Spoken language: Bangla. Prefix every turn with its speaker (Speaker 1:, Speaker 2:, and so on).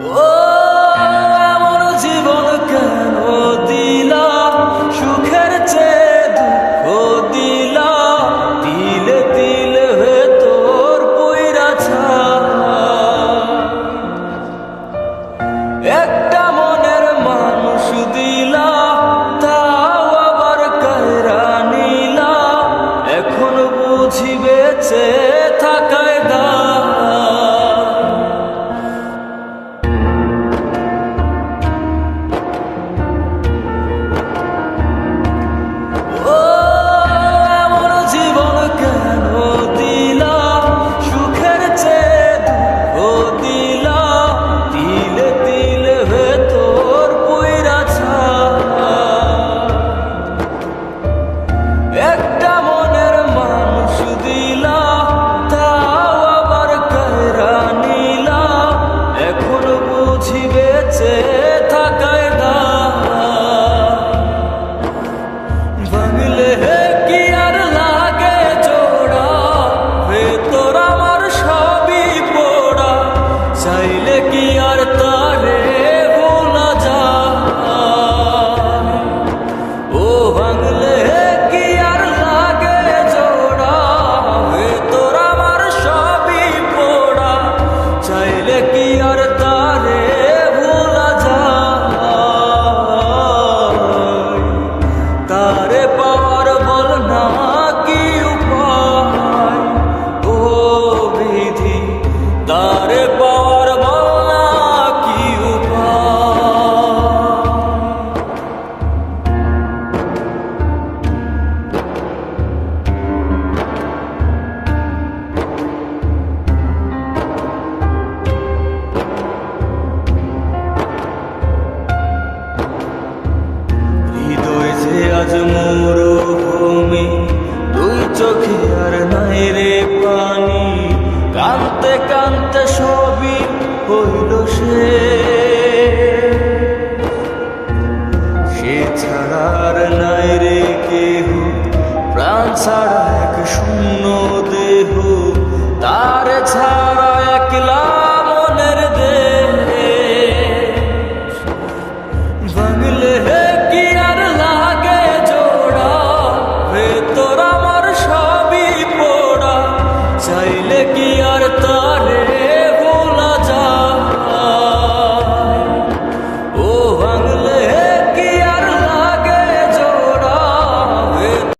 Speaker 1: Whoa. are কানতে কানতে সবই হইল সে। সে ছাড়ার নাই রে কেহ প্রাণ ছাড়া কি আর তারে